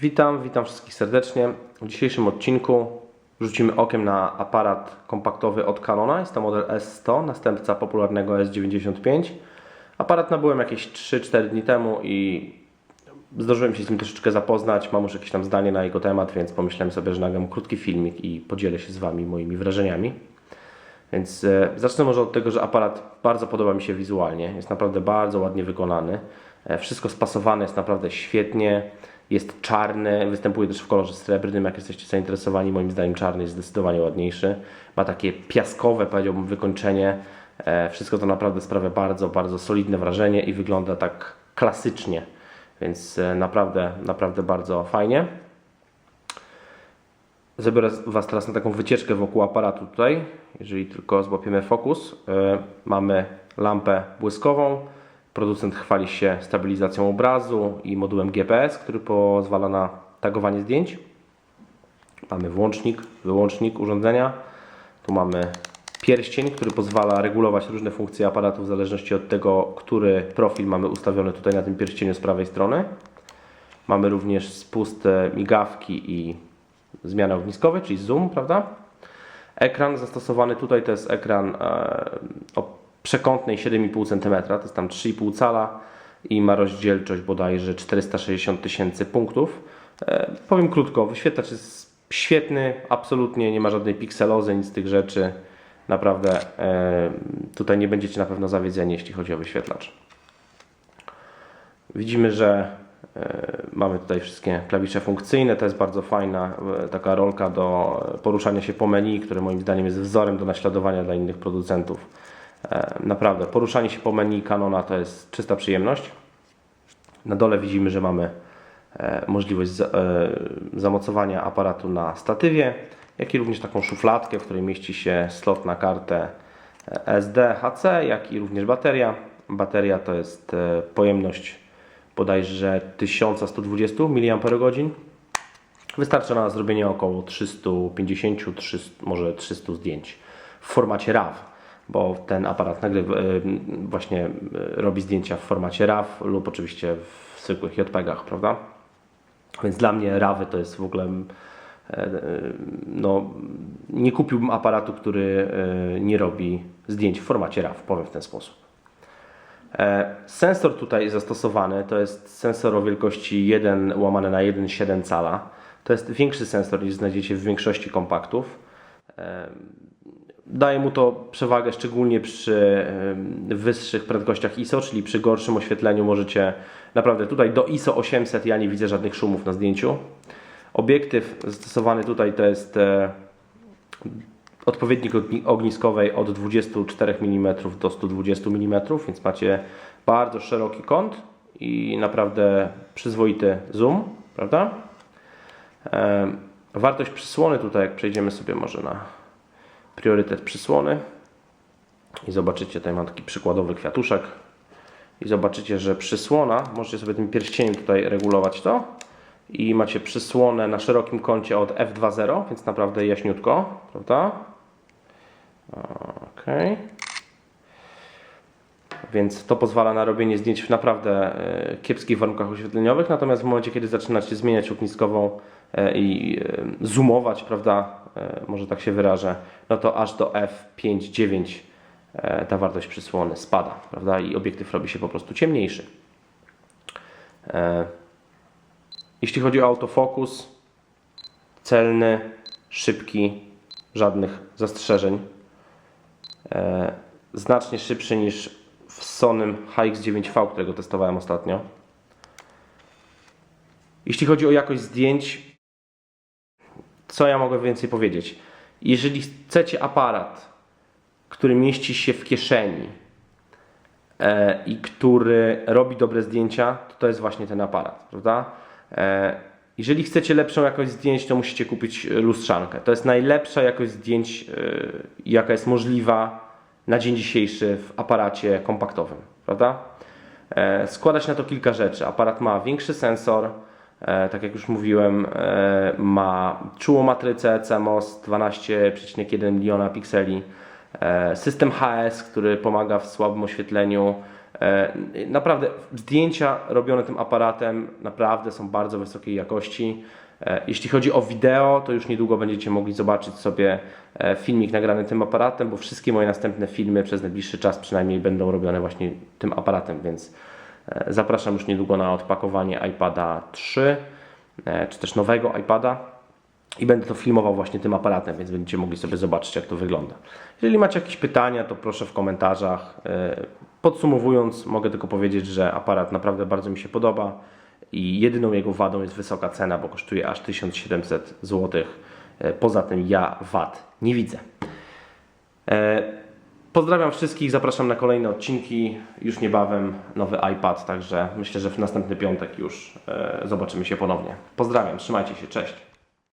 Witam, witam wszystkich serdecznie. W dzisiejszym odcinku rzucimy okiem na aparat kompaktowy od Canona. Jest to model S100, następca popularnego S95. Aparat nabyłem jakieś 3-4 dni temu i zdążyłem się z nim troszeczkę zapoznać. Mam już jakieś tam zdanie na jego temat, więc pomyślałem sobie, że nagram krótki filmik i podzielę się z Wami moimi wrażeniami. Więc e, zacznę może od tego, że aparat bardzo podoba mi się wizualnie. Jest naprawdę bardzo ładnie wykonany. E, wszystko spasowane jest naprawdę świetnie. Jest czarny, występuje też w kolorze srebrnym. Jak jesteście zainteresowani, moim zdaniem czarny jest zdecydowanie ładniejszy. Ma takie piaskowe, powiedziałbym, wykończenie. E, wszystko to naprawdę sprawia bardzo, bardzo solidne wrażenie i wygląda tak klasycznie. Więc e, naprawdę, naprawdę bardzo fajnie. Zabiorę Was teraz na taką wycieczkę wokół aparatu tutaj. Jeżeli tylko złapiemy fokus. E, Mamy lampę błyskową. Producent chwali się stabilizacją obrazu i modułem GPS, który pozwala na tagowanie zdjęć. Mamy włącznik, wyłącznik urządzenia. Tu mamy pierścień, który pozwala regulować różne funkcje aparatu w zależności od tego, który profil mamy ustawiony tutaj na tym pierścieniu z prawej strony. Mamy również spust migawki i zmiany ogniskowe, czyli zoom, prawda? Ekran zastosowany tutaj to jest ekran e, przekątnej 7,5 cm, to jest tam 3,5 cala i ma rozdzielczość bodajże 460 tysięcy punktów. E, powiem krótko, wyświetlacz jest świetny, absolutnie nie ma żadnej pikselozy, nic z tych rzeczy. Naprawdę e, tutaj nie będziecie na pewno zawiedzeni, jeśli chodzi o wyświetlacz. Widzimy, że e, mamy tutaj wszystkie klawisze funkcyjne. To jest bardzo fajna taka rolka do poruszania się po menu, które moim zdaniem jest wzorem do naśladowania dla innych producentów. E, Naprawdę, poruszanie się po menu Canona to jest czysta przyjemność. Na dole widzimy, że mamy e, możliwość e, zamocowania aparatu na statywie, jak i również taką szufladkę, w której mieści się slot na kartę SD, HC, jak i również bateria. Bateria to jest pojemność bodajże 1120 mAh. Wystarczy na zrobienie około 350, 300, może 300 zdjęć w formacie RAW, bo ten aparat nagrywa, e, właśnie e, robi zdjęcia w formacie RAW lub oczywiście w zwykłych JPEGach, prawda? Więc dla mnie RAWy to jest w ogóle e, e, no, nie kupiłbym aparatu, który e, nie robi zdjęć w formacie RAW, powiem w ten sposób. E, Sensor tutaj zastosowany to jest sensor o wielkości 1 łamane na 1,7 cala. To jest większy sensor niż znajdziecie w większości kompaktów. E, Daje mu to przewagę szczególnie przy e, wyższych prędkościach ISO, czyli przy gorszym oświetleniu możecie naprawdę tutaj do ISO 800 ja nie widzę żadnych szumów na zdjęciu. Obiektyw zastosowany tutaj to jest e, odpowiednik ogni- ogniskowej od 24 mm do 120 mm, więc macie bardzo szeroki kąt i naprawdę przyzwoity zoom, prawda? Em, Wartość przysłony tutaj, jak przejdziemy sobie może na priorytet przysłony i zobaczycie, tutaj mam taki przykładowy kwiatuszek i zobaczycie, że przysłona, możecie sobie tym pierścieniem tutaj regulować to i macie przysłonę na szerokim kącie od f2.0, więc naprawdę jaśniutko, prawda? Ok. Więc to pozwala na robienie zdjęć w naprawdę e, kiepskich warunkach oświetleniowych, natomiast w momencie, kiedy zaczynacie zmieniać ogniskową e, i e, zoomować, prawda, może tak się wyrażę, no to aż do f5.9 e, ta wartość przysłony spada, prawda, i obiektyw robi się po prostu ciemniejszy. E, Jeśli chodzi o autofokus, celny, szybki, żadnych zastrzeżeń. E, znacznie szybszy niż w Sonym HX9V, którego testowałem ostatnio. Jeśli chodzi o jakość zdjęć, co ja mogę więcej powiedzieć? Jeżeli chcecie aparat, który mieści się w kieszeni e, i który robi dobre zdjęcia, to to jest właśnie ten aparat, prawda? E, jeżeli chcecie lepszą jakość zdjęć, to musicie kupić lustrzankę. To jest najlepsza jakość zdjęć, e, jaka jest możliwa na dzień dzisiejszy w aparacie kompaktowym, prawda? E, Składa się na to kilka rzeczy. Aparat ma większy sensor, tak jak już mówiłem, e, ma czułą matrycę CMOS 12,1 miliona pikseli, e, system HS, który pomaga w słabym oświetleniu, E, Naprawdę zdjęcia robione tym aparatem naprawdę są bardzo wysokiej jakości. E, Jeśli chodzi o wideo, to już niedługo będziecie mogli zobaczyć sobie e, filmik nagrany tym aparatem, bo wszystkie moje następne filmy przez najbliższy czas przynajmniej będą robione właśnie tym aparatem, więc e, zapraszam już niedługo na odpakowanie iPada 3 e, czy też nowego iPada i będę to filmował właśnie tym aparatem, więc będziecie mogli sobie zobaczyć, jak to wygląda. Jeżeli macie jakieś pytania, to proszę w komentarzach. E, Podsumowując, mogę tylko powiedzieć, że aparat naprawdę bardzo mi się podoba i jedyną jego wadą jest wysoka cena, bo kosztuje aż 1700 zł. E, Poza tym ja VAT nie widzę. Pozdrawiam wszystkich, zapraszam na kolejne odcinki. Już niebawem nowy iPad, także myślę, że w następny piątek już e, zobaczymy się ponownie. Pozdrawiam, trzymajcie się, cześć.